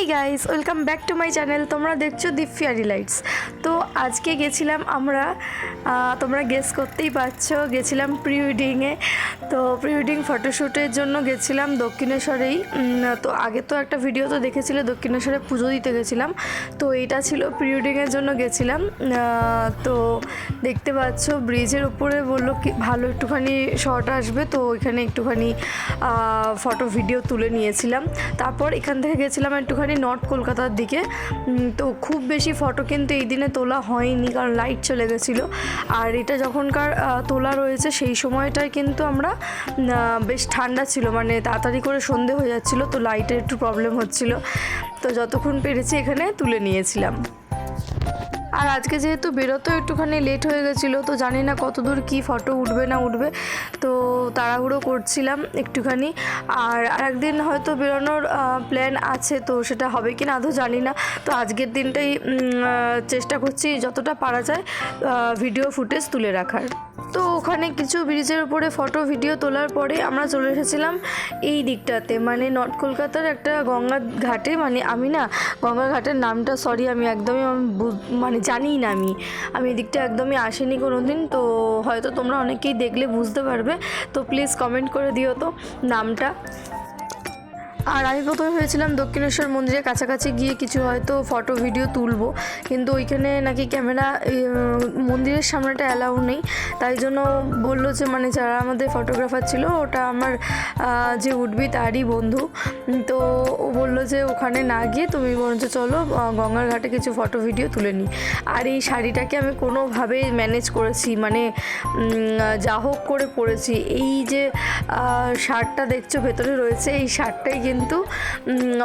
Hey guys welcome back to my channel তোমরা দেখছ দীপ ফিয়ারি lights তো আজকে গেছিলাম আমরা তোমরা গেস করতেই পারছ, গেছিলাম প্রি ওয়েডিংয়ে তো প্রি ওয়েডিং ফটোশ্যুটের জন্য গেছিলাম দক্ষিণেশ্বরেই। তো আগে তো একটা ভিডিও তো দেখেছিলে, দক্ষিণেশ্বরে পুজো দিতে গেছিলাম। তো এটা ছিল প্রি ওয়েডিংয়ের জন্য গেছিলাম। তো দেখতে পাচ্ছ ব্রিজের উপরে বলল কি, ভালো একটুখানি শট আসবে। তো ওইখানে একটুখানি ফটো ভিডিও তুলে নিয়েছিলাম। তারপর এখান থেকে গেছিলাম একটুখানি নর্থ কলকাতার দিকে। তো খুব বেশি ফটো কিন্তু এই দিনে তোলা হয়নি, কারণ লাইট চলে গেছিল। আর এটা যখনকার তোলা রয়েছে সেই সময়টায় কিন্তু আমরা বেশ ঠান্ডা ছিল মানে তাড়াতাড়ি করে সন্ধে হয়ে যাচ্ছিল, তো লাইটের একটু প্রবলেম হচ্ছিল। তো যতক্ষণ পেরেছি এখানে তুলে নিয়েছিলাম। আর আজকে যেহেতু বেরোতেও একটুখানি লেট হয়ে গেছিল, তো জানি না কত দূর কী ফটো উঠবে না উঠবে। তো তাড়াহুড়ো করছিলাম একটুখানি। আর একদিন হয়তো বেরোনোর প্ল্যান আছে, তো সেটা হবে কি না আদৌ জানি না। তো আজকের দিনটাই চেষ্টা করছি যতটা পারা যায় ভিডিও ফুটেজ তুলে রাখার। তো ওখানে কিছু ব্রিজের উপরে ফটো, ভিডিও তোলার পরে আমরা চলে এসেছিলাম এই দিকটাতে। মানে নর্থ কলকাতার একটা গঙ্গা ঘাটে মানে আমি না, গঙ্গা ঘাটের নামটা সরি আমি একদমই মানে জানি না আমি। আমি এদিকটা একদমই আসিনি কোনো দিন তো হয়তো তোমরা অনেকেই দেখলে বুঝতে পারবে। তো প্লিজ কমেন্ট করে দিও তো নামটা। আর আমি প্রথমে ভেবেছিলাম দক্ষিণেশ্বর মন্দিরের কাছাকাছি গিয়ে কিছু হয়তো ফটো ভিডিও তুলবো। কিন্তু ওইখানে নাকি ক্যামেরা মন্দিরের সামনেটা অ্যালাউ নেই। তাই জন্য বলল যে মানে যারা আমাদের ফটোগ্রাফার ছিল, ওটা আমার যে উঠবি তারই বন্ধু। তো ও বলল যে, ওখানে না গিয়ে তুমি বরঞ্চ চলো গঙ্গার ঘাটে কিছু ফটো ভিডিও তুলে নিই। আর এই শাড়িটাকে আমি কোনোভাবে ম্যানেজ করেছি মানে যা হোক করে পরেছি। এই যে শার্টটা দেখছ, ভেতরে রয়েছে, এই শার্টটাই কিন্তু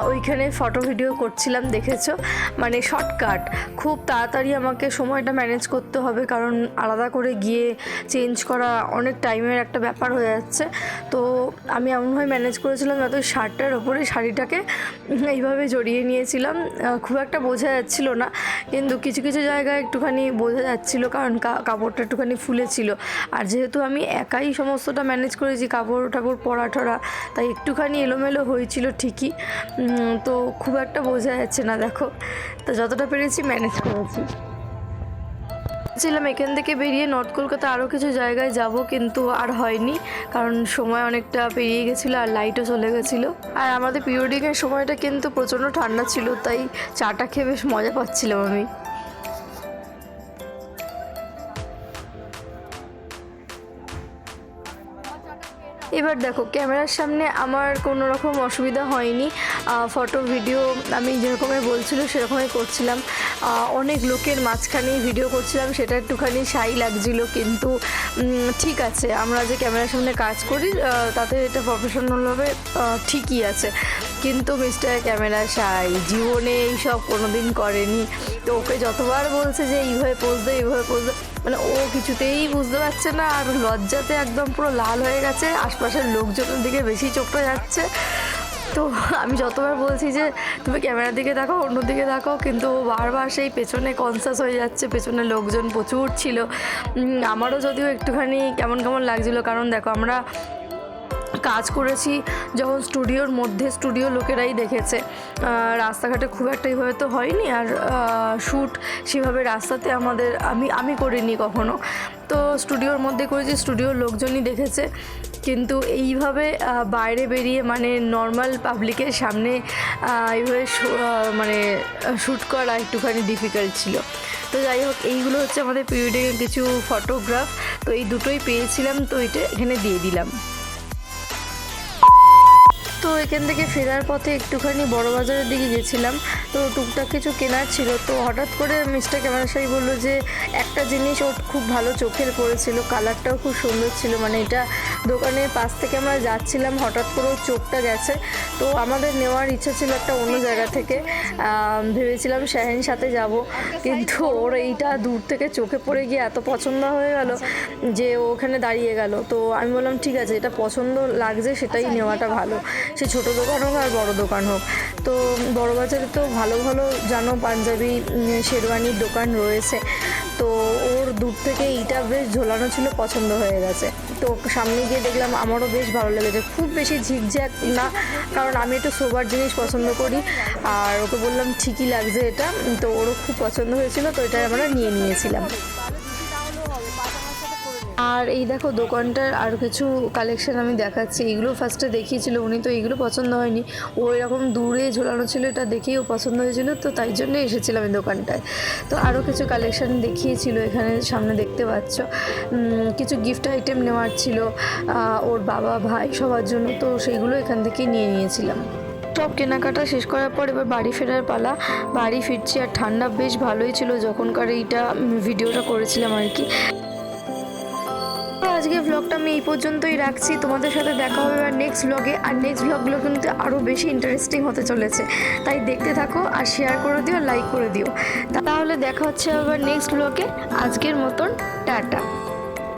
ওইখানে ফটো ভিডিও করছিলাম, দেখেছ? মানে শর্টকাট খুব তাড়াতাড়ি আমাকে সময়টা ম্যানেজ করতে হবে, কারণ আলাদা করে গিয়ে চেঞ্জ করা অনেক টাইমের একটা ব্যাপার হয়ে যাচ্ছে। তো আমি এমনভাবে ম্যানেজ করেছিলাম যাতে শার্টটার ওপরে শাড়িটাকে এইভাবে জড়িয়ে নিয়েছিলাম। খুব একটা বোঝা যাচ্ছিল না, কিন্তু কিছু কিছু জায়গায় একটুখানি বোঝা যাচ্ছিল, কারণ কাপড়টা একটুখানি ফুলেছিল। আর যেহেতু আমি একাই সমস্তটা ম্যানেজ করেছি কাপড় টাপড় পরা টরা তাই একটুখানি এলোমেলো হয়েছিল। ঠিকই। তো খুব একটা বোঝা যাচ্ছে না, দেখো। তো যতটা পেরেছি ম্যানেজ করেছি। ছিলাম এখান থেকে বেরিয়ে নর্থ কলকাতা আরও কিছু জায়গায় যাব, কিন্তু আর হয়নি, কারণ সময় অনেকটা পেরিয়ে গেছিল আর লাইটও চলে গেছিল। আর আমাদের পিরিয়ডিংয়ের সময়টা কিন্তু প্রচণ্ড ঠান্ডা ছিল, তাই চাটা খেয়ে বেশ মজা পাচ্ছিলাম আমি। এবার দেখো, ক্যামেরার সামনে আমার কোনো রকম অসুবিধা হয়নি। ফটো ভিডিও আমি যেরকমের বলছিল, সেরকমই করছিলাম। অনেক লোকের মাঝখানেই ভিডিও করছিলাম, সেটা একটুখানি সাই লাগছিল, কিন্তু ঠিক আছে, আমরা যে ক্যামেরার সামনে কাজ করি তাতে এটা প্রফেশনালভাবে ঠিকই আছে। কিন্তু মিস্টার ক্যামেরা সাই, জীবনে এইসব কোনো দিন করেনি। তো ওকে যতবার বলছে যে এইভাবে পোজ দে, এইভাবে পোজ দে মানে ও কিছুতেই বুঝতে পারছে না আর লজ্জাতে একদম পুরো লাল হয়ে গেছে, আশপাশের লোকজনের দিকে বেশি চোখটা যাচ্ছে। তো আমি যতবার বলছি যে, তুমি ক্যামেরার দিকে দেখো অন্যদিকে দেখো, কিন্তু ও বারবার সেই পেছনে কনসাস হয়ে যাচ্ছে, পেছনে লোকজন প্রচুর ছিল। আমারও যদিও একটুখানি কেমন কেমন লাগছিল, কারণ দেখো আমরা কাজ করেছি যখন স্টুডিওর মধ্যে, স্টুডিও লোকেরাই দেখেছে। রাস্তাঘাটে খুব একটা এইভাবে তো হয়নি আর শ্যুট সেভাবে রাস্তাতে আমাদের, আমি আমি করিনি কখনো। তো স্টুডিওর মধ্যে করেছি, স্টুডিওর লোকজনই দেখেছে। কিন্তু এইভাবে বাইরে বেরিয়ে মানে নর্মাল পাবলিকের সামনে এইভাবে মানে শ্যুট করা একটুখানি ডিফিকাল্ট ছিল। তো যাই হোক, এইগুলো হচ্ছে আমাদের পিরিয়ডের কিছু ফটোগ্রাফ তো এই দুটোই পেয়েছিলাম, তো এটা এখানে দিয়ে দিলাম। তো এখান থেকে ফেরার পথে একটুখানি বড় বাজারের দিকে গেছিলাম। তো টুকটাক কিছু কেনার ছিল। তো হঠাৎ করে মিস্টার ক্যামেরাশাই বলল যে, একটা জিনিস ওর খুব ভালো চোখের পড়েছিল কালারটাও খুব সুন্দর ছিল। মানে এটা দোকানের পাশ থেকে আমরা যাচ্ছিলাম, হঠাৎ করে চোখটা গেছে। তো আমাদের নেওয়ার ইচ্ছা ছিল একটা অন্য জায়গা থেকে। ভেবেছিলাম শাহেন সাথে যাব, কিন্তু ওর এইটা দূর থেকে চোখে পড়ে গিয়ে এত পছন্দ হয়ে গেল যে ওখানে দাঁড়িয়ে গেল। তো আমি বললাম, ঠিক আছে এটা পছন্দ লাগছে সেটাই নেওয়াটা ভালো। সে ছোট দোকান হোক আর বড় দোকান হোক। তো বড় বাজারে তো ভালো ভালো জানো, পাঞ্জাবি শেরওয়ানির দোকান রয়েছে। তো ওর দূর থেকে এইটা বেশ ঝোলানো ছিল, পছন্দ হয়ে গেছে। তো সামনে গিয়ে দেখলাম আমারও বেশ ভালো লেগেছে। খুব বেশি ঝিকঝ্যাক না, কারণ আমি একটু সোবার জিনিস পছন্দ করি। আর ওকে বললাম, ঠিকই লাগছে এটা। তো ওরও খুব পছন্দ হয়েছিল, তো এটা আমরা নিয়ে নিয়েছিলাম। আর এই দেখো দোকানটার আর কিছু কালেকশন আমি দেখাচ্ছি। এইগুলো ফার্স্টে দেখিয়েছিল, উনি তো এইগুলো পছন্দ হয়নি। ও এরকম দূরে ঝোলানো ছিল, এটা দেখেই ও পছন্দ হয়েছিল, তো তাই জন্য এসেছিলাম এই দোকানটায়। তো আরও কিছু কালেকশন দেখিয়েছিল এখানে সামনে দেখতে পাচ্ছ। কিছু গিফট আইটেম নেওয়ার ছিল ওর বাবা, ভাই সবার জন্য, তো সেইগুলো এখান থেকেই নিয়ে নিয়েছিলাম। সব কেনাকাটা শেষ করার পর এবার বাড়ি ফেরার পালা। বাড়ি ফিরছি আর ঠান্ডা বেশ ভালোই ছিল, যখনকার এইটা ভিডিওটা করেছিলাম আর কি। আজকে ব্লগটা আমি এই পর্যন্তই রাখছি। তোমাদের সাথে দেখা হবে আর নেক্সট ব্লগে আর নেক্সট ব্লগগুলো কিন্তু আরও বেশি ইন্টারেস্টিং হতে চলেছে। তাই দেখতে থাকো আর শেয়ার করে দিও লাইক করে দিও। তাহলে দেখা হচ্ছে আবার নেক্সট ব্লগে আজকের মতন, টাটা।